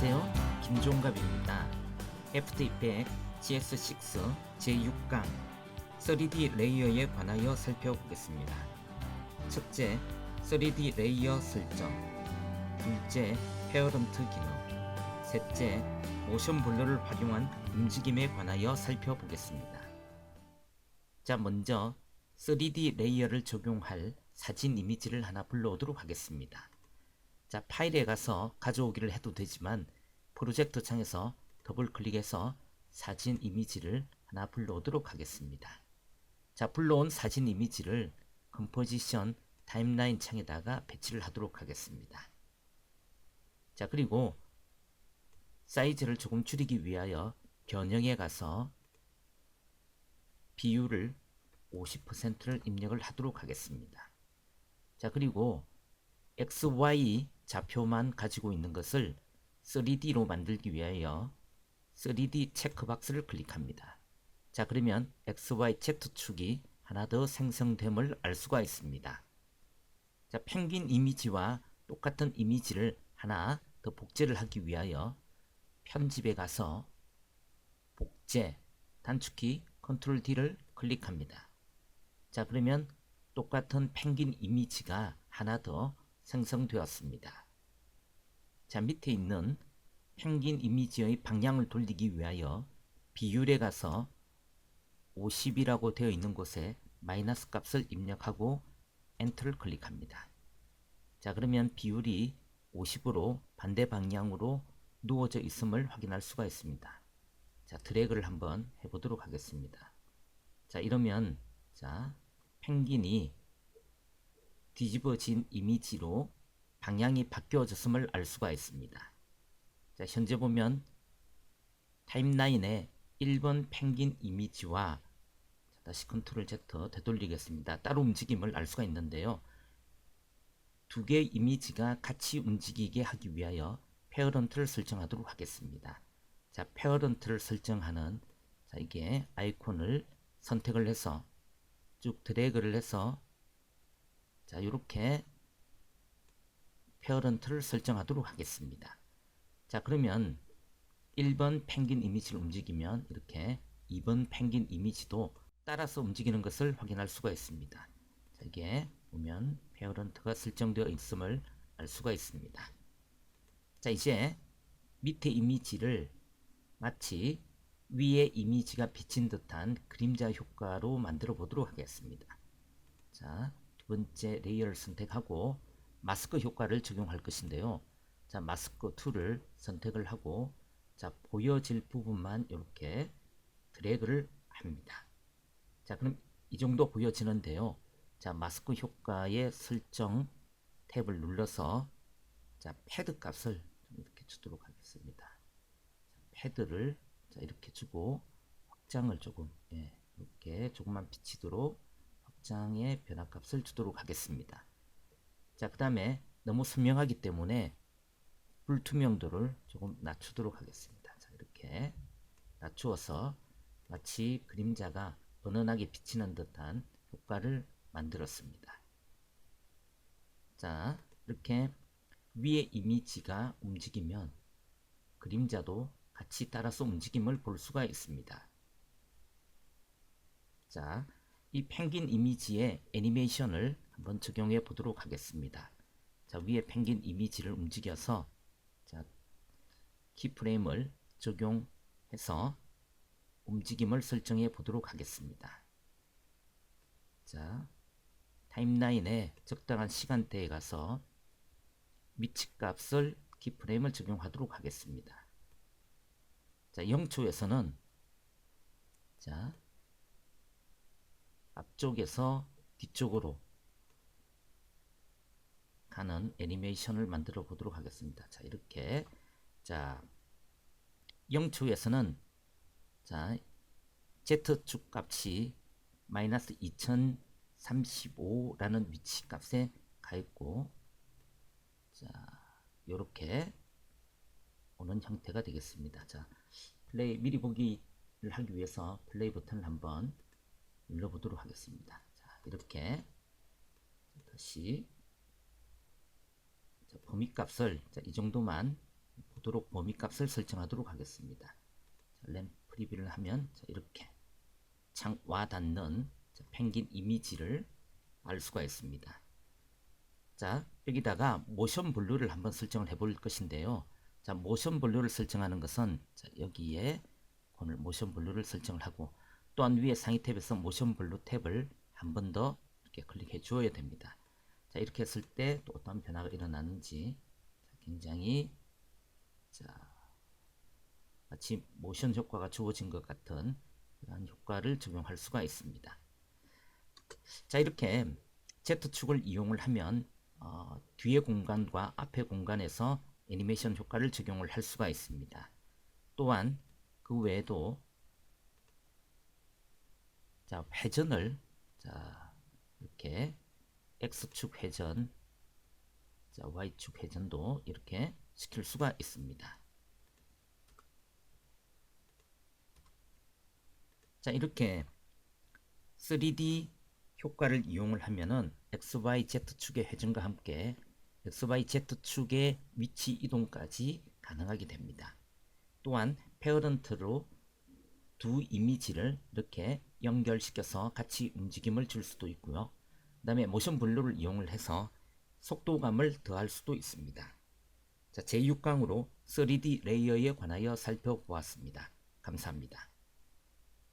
안녕하세요. 김종갑입니다. 애프터 이펙 GS6 제6강 3D 레이어에 관하여 살펴보겠습니다. 첫째, 3D 레이어 설정. 둘째, 페어런트 기능. 셋째, 모션 블러를 활용한 움직임에 관하여 살펴보겠습니다. 자, 먼저 3D 레이어를 적용할 사진 이미지를 하나 불러오도록 하겠습니다. 자, 파일에 가서 가져오기를 해도 되지만 프로젝터 창에서 더블 클릭해서 사진 이미지를 하나 불러오도록 하겠습니다. 자, 불러온 사진 이미지를 컴포지션 타임라인 창에다가 배치를 하도록 하겠습니다. 자, 그리고 사이즈를 조금 줄이기 위하여 변형에 가서 비율을 50%를 입력을 하도록 하겠습니다. 자, 그리고 XY 좌표만 가지고 있는 것을 3D로 만들기 위하여 3D 체크박스를 클릭합니다. 자, 그러면 XY Z축이 하나 더 생성됨을 알 수가 있습니다. 자, 펭귄 이미지와 똑같은 이미지를 하나 더 복제를 하기 위하여 편집에 가서 복제 단축키 컨트롤 D를 클릭합니다. 자, 그러면 똑같은 펭귄 이미지가 하나 더 생성되었습니다. 자, 밑에 있는 펭귄 이미지의 방향을 돌리기 위하여 비율에 가서 50이라고 되어 있는 곳에 마이너스 값을 입력하고 엔터를 클릭합니다. 자, 그러면 비율이 50으로 반대 방향으로 누워져 있음을 확인할 수가 있습니다. 자, 드래그를 한번 해보도록 하겠습니다. 자, 이러면 자, 펭귄이 뒤집어진 이미지로 방향이 바뀌어졌음을 알 수가 있습니다. 자, 현재 보면 타임라인에 1번 펭귄 이미지와 자, 다시 컨트롤 Z 되돌리겠습니다. 따로 움직임을 알 수가 있는데요. 두 개의 이미지가 같이 움직이게 하기 위하여 페어런트를 설정하도록 하겠습니다. 자, 페어런트를 설정하는 자, 이게 아이콘을 선택을 해서 쭉 드래그를 해서 자, 이렇게 페어런트를 설정하도록 하겠습니다. 자, 그러면 1번 펭귄 이미지를 움직이면 이렇게 2번 펭귄 이미지도 따라서 움직이는 것을 확인할 수가 있습니다. 자, 이게 보면 페어런트가 설정되어 있음을 알 수가 있습니다. 자, 이제 밑에 이미지를 마치 위에 이미지가 비친 듯한 그림자 효과로 만들어 보도록 하겠습니다. 자, 두 번째 레이어를 선택하고 마스크 효과를 적용할 것인데요. 자, 마스크 2를 선택을 하고 자, 보여질 부분만 이렇게 드래그를 합니다. 자, 그럼 이 정도 보여지는데요. 자, 마스크 효과의 설정 탭을 눌러서 자, 패드 값을 좀 이렇게 주도록 하겠습니다. 자, 패드를 자, 이렇게 주고 확장을 조금 예, 이렇게 조금만 비치도록 확장의 변화값을 주도록 하겠습니다. 자, 그 다음에 너무 선명하기 때문에 불투명도를 조금 낮추도록 하겠습니다. 자, 이렇게 낮추어서 마치 그림자가 은은하게 비치는 듯한 효과를 만들었습니다. 자, 이렇게 위에 이미지가 움직이면 그림자도 같이 따라서 움직임을 볼 수가 있습니다. 자, 이 펭귄 이미지의 애니메이션을 한번 적용해 보도록 하겠습니다. 자, 위에 펭귄 이미지를 움직여서 자, 키프레임을 적용해서 움직임을 설정해 보도록 하겠습니다. 자, 타임라인에 적당한 시간대에 가서 위치 값을 키프레임을 적용하도록 하겠습니다. 자, 0초에서는 자, 앞쪽에서 뒤쪽으로 가는 애니메이션을 만들어 보도록 하겠습니다. 자, 이렇게 자, 0초에서는 자, Z축 값이 마이너스 2035라는 위치 값에 가 있고 자, 요렇게 오는 형태가 되겠습니다. 자, 플레이 미리 보기를 하기 위해서 플레이 버튼을 한번 눌러보도록 하겠습니다. 자, 이렇게 다시 자, 범위 값을 자, 이 정도만 보도록 범위 값을 설정하도록 하겠습니다. 자, 램 프리뷰를 하면 자, 이렇게 창 와닿는 자, 펭귄 이미지를 알 수가 있습니다. 자, 여기다가 모션 블루를 한번 설정을 해볼 것인데요. 자, 모션 블루를 설정하는 것은 자, 여기에 오늘 모션 블루를 설정을 하고 또한 위에 상위 탭에서 모션 블루 탭을 한 번 더 이렇게 클릭해 주어야 됩니다. 자, 이렇게 했을 때 또 어떤 변화가 일어나는지 자, 굉장히 자, 마치 모션 효과가 주어진 것 같은 이러한 효과를 적용할 수가 있습니다. 자, 이렇게 Z축을 이용을 하면 어, 뒤의 공간과 앞의 공간에서 애니메이션 효과를 적용을 할 수가 있습니다. 또한 그 외에도 자, 회전을 자, 이렇게 X축 회전 자, Y축 회전도 이렇게 시킬 수가 있습니다. 자, 이렇게 3D 효과를 이용을 하면은 XYZ축의 회전과 함께 XYZ축의 위치 이동까지 가능하게 됩니다. 또한 페어런트로 두 이미지를 이렇게 연결시켜서 같이 움직임을 줄 수도 있고요. 그 다음에 모션 블루를 이용을 해서 속도감을 더할 수도 있습니다. 자, 제6강으로 3D 레이어에 관하여 살펴보았습니다. 감사합니다.